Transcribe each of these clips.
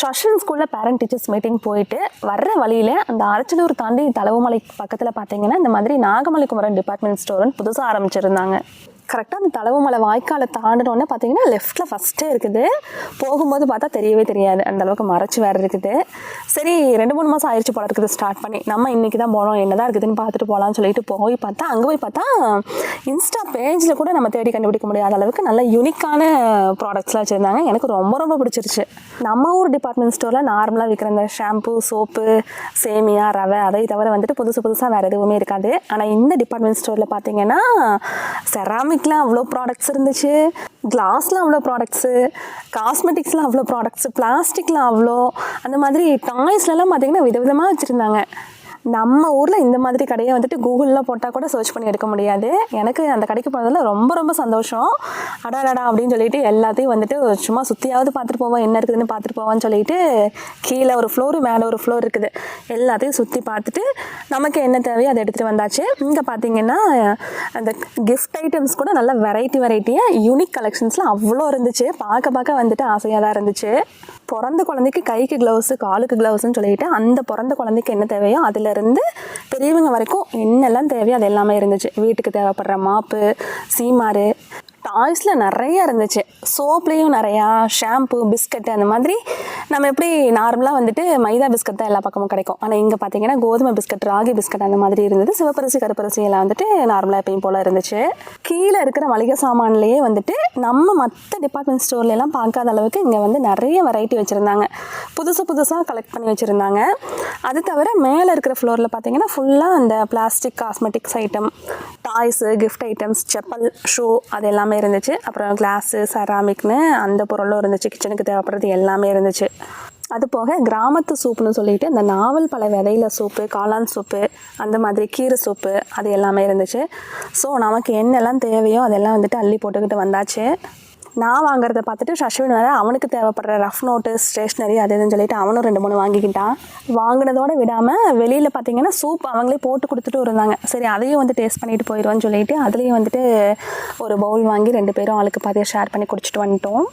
ஷஷன் ஸ்கூலில் parent teachers meeting போயிட்டு வர்ற வழியில் அந்த அரச்சலூர் தாண்டி தலவுமலை பக்கத்தில் பார்த்தீங்கன்னா இந்த மாதிரி நாகமலை குமரன் டிபார்ட்மெண்ட் ஸ்டோர்னு புதுசாக ஆரம்பிச்சிருந்தாங்க. கரெக்டாக அந்த தலவுமலை வாய்க்காலை தாண்டினோடனே பார்த்தீங்கன்னா லெஃப்ட்டில் ஃபஸ்ட்டே இருக்குது. போகும்போது பார்த்தா தெரியவே தெரியாது. அந்த அளவுக்கு வேறு இருக்குது. சரி ரெண்டு மூணு மாதம் ஆயிடுச்சு போல இருக்குது ஸ்டார்ட் பண்ணி. நம்ம இன்றைக்கி தான் போனோம். என்ன தான் இருக்குதுன்னு பார்த்துட்டு போகலான்னு சொல்லிட்டு போய் பார்த்தா அங்கே போய் பார்த்தா இன்ஸ்டா பேஜில் கூட நம்ம தேடி கண்டுபிடிக்க முடியாத அளவுக்கு நல்ல யூனிக்கான ப்ராடக்ட்ஸ்லாம் வச்சுருந்தாங்க. எனக்கு ரொம்ப ரொம்ப பிடிச்சிருச்சு. நம்ம ஊர் டிபார்ட்மெண்ட் ஸ்டோரில் நார்மலாக விற்கிற இந்த ஷாம்பு சோப்பு சேமியா ரவை அதை தவிர வந்துட்டு புதுசு புதுசாக வேறு எதுவுமே இருக்காது. ஆனால் இந்த டிபார்ட்மெண்ட் ஸ்டோரில் பார்த்தீங்கன்னா செராமிக்லாம் அவ்வளோ ப்ராடக்ட்ஸ் இருந்துச்சு. கிளாஸில் அவ்வளோ ப்ராடக்ட்ஸு காஸ்மெட்டிக்ஸில் அவ்வளோ ப்ராடக்ட்ஸு பிளாஸ்டிக்கில் அவ்வளோ. அந்த மாதிரி டாய்ஸ்லலாம் பார்த்தீங்கன்னா விதவிதமாக வச்சுருந்தாங்க. நம்ம ஊரில் இந்த மாதிரி கடையை வந்துட்டு கூகுளில் போட்டால் கூட சர்ச் பண்ணி எடுக்க முடியாது. எனக்கு அந்த கடைக்கு போனதில் ரொம்ப ரொம்ப சந்தோஷம். அடாடாடா அப்படின்னு சொல்லிட்டு எல்லாத்தையும் வந்துட்டு சும்மா சுற்றியாவது பார்த்துட்டு போவோம். என்ன இருக்குதுன்னு பார்த்துட்டு போவோம்னு சொல்லிட்டு கீழே ஒரு ஃப்ளோரு மேலே ஒரு ஃப்ளோர் இருக்குது. எல்லாத்தையும் சுற்றி பார்த்துட்டு நமக்கு என்ன தேவையோ அதை எடுத்துகிட்டு வந்தாச்சு. இங்கே பார்த்தீங்கன்னா அந்த கிஃப்ட் ஐட்டம்ஸ் கூட நல்ல வெரைட்டி வெரைட்டியாக யூனிக் கலெக்ஷன்ஸ்லாம் அவ்வளோ இருந்துச்சு. பார்க்க பார்க்க வந்துட்டு ஆசையாக தான் இருந்துச்சு. பிறந்த குழந்தைக்கு கைக்கு க்ளவுஸு காலுக்கு க்ளவுஸ்ன்னு சொல்லிட்டு அந்த பிறந்த குழந்தைக்கு என்ன தேவையோ அதில் இருந்து பெரியவங்க வரைக்கும் என்னெல்லாம் தேவையோ அது எல்லாமே இருந்துச்சு. வீட்டுக்கு தேவைப்படுற மாப்பு சீமாறு ஆயில்ஸில் நிறைய இருந்துச்சு. சோப்லேயும் நிறையா ஷாம்பு பிஸ்கட்டு அந்த மாதிரி நம்ம எப்படி நார்மலாக வந்துட்டு மைதா பிஸ்கட் தான் எல்லா பக்கமும் கிடைக்கும். ஆனால் இங்கே பார்த்தீங்கன்னா கோதுமை பிஸ்கட் ராகி பிஸ்கட் அந்த மாதிரி இருந்தது. சிவப்பரிசி கருப்பரிசி எல்லாம் வந்துட்டு நார்மலாக எப்பயும் போல் இருந்துச்சு. கீழே இருக்கிற மளிகை சாமான்லேயே வந்துட்டு நம்ம மற்ற டிபார்ட்மெண்ட் ஸ்டோர்லலாம் பார்க்காத அளவுக்கு இங்கே வந்து நிறைய வெரைட்டி வச்சுருந்தாங்க. புதுசு புதுசாக கலெக்ட் பண்ணி வச்சுருந்தாங்க. அது தவிர மேலே இருக்கிற ஃப்ளோரில் பார்த்தீங்கன்னா ஃபுல்லாக அந்த plastic cosmetics item toys gift items chappal shoe அது எல்லாமே இருந்துச்சு. அப்புறம் கிளாஸு செராமிக்னு அந்த பொருளும் இருந்துச்சு. கிச்சனுக்கு தேவைப்படுறது எல்லாமே இருந்துச்சு. அது போக கிராமத்து சூப்புன்னு சொல்லிட்டு இந்த நாவல் பழ விதையில சூப்பு காளான் சூப்பு அந்த மாதிரி கீரை சூப்பு அது எல்லாமே இருந்துச்சு. ஸோ நமக்கு என்னெல்லாம் தேவையோ அதெல்லாம் வந்துட்டு அள்ளி போட்டுக்கிட்டு வந்தாச்சு. நான் வாங்குறத பார்த்துட்டு சஷ்வின் வேறு அவனுக்கு தேவைப்படுற ரஃப் நோட்டு ஸ்டேஷ்னரி அது இதுன்னு சொல்லிட்டு அவனும் ரெண்டு மூணு வாங்கிக்கிட்டான். வாங்கினதோட விடாமல் வெளியில் பார்த்தீங்கன்னா சூப் அவங்களே போட்டு கொடுத்துட்டு இருந்தாங்க. சரி அதையும் வந்து டேஸ்ட் பண்ணிட்டு போயிடுவோன்னு சொல்லிட்டு அதுலேயும் வந்துட்டு ஒரு பவுல் வாங்கி ரெண்டு பேரும் ஆளுக்கு பார்த்து ஷேர் பண்ணி குடிச்சிட்டு வந்துட்டோம்.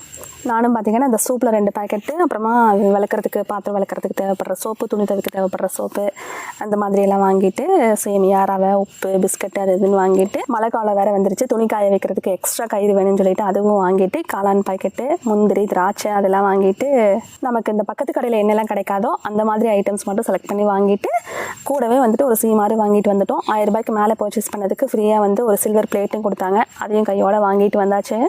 நானும் பார்த்தீங்கன்னா அந்த சூப்பில் ரெண்டு பேக்கெட்டு அப்புறமா விளக்குறதுக்கு பாத்திரம் விளக்குறதுக்கு தேவைப்படுற சோப்பு துணி தவிர்க்க தேவைப்படுற சோப்பு அந்த மாதிரியெல்லாம் வாங்கிட்டு சேமியா ரவை உப்பு பிஸ்கட் அது இதுன்னு வாங்கிட்டு மழை காலம் வேறு வந்துருச்சு. துணி காய வைக்கிறதுக்கு எக்ஸ்ட்ரா கயிறு வேணும்னு சொல்லிட்டு அதுவும் வாங்கிட்டு வாங்கிட்டு காளான் பாக்கெட்டு முந்திரி திராட்சை அதெல்லாம் வாங்கிட்டு நமக்கு இந்த பக்கத்து கடையில் என்னெல்லாம் கிடைக்காதோ அந்த மாதிரி ஐட்டம்ஸ் மட்டும் செலக்ட் பண்ணி வாங்கிட்டு கூடவே வந்துட்டு ஒரு சீமாறு வாங்கிட்டு வந்துட்டோம். ஆயிரம் ரூபாய்க்கு மேலே பர்ச்சேஸ் பண்ணதுக்கு ஃப்ரீயாக வந்து ஒரு சில்வர் பிளேட்டும் கொடுத்தாங்க. அதையும் கையோடு வாங்கிட்டு வந்தாச்சு.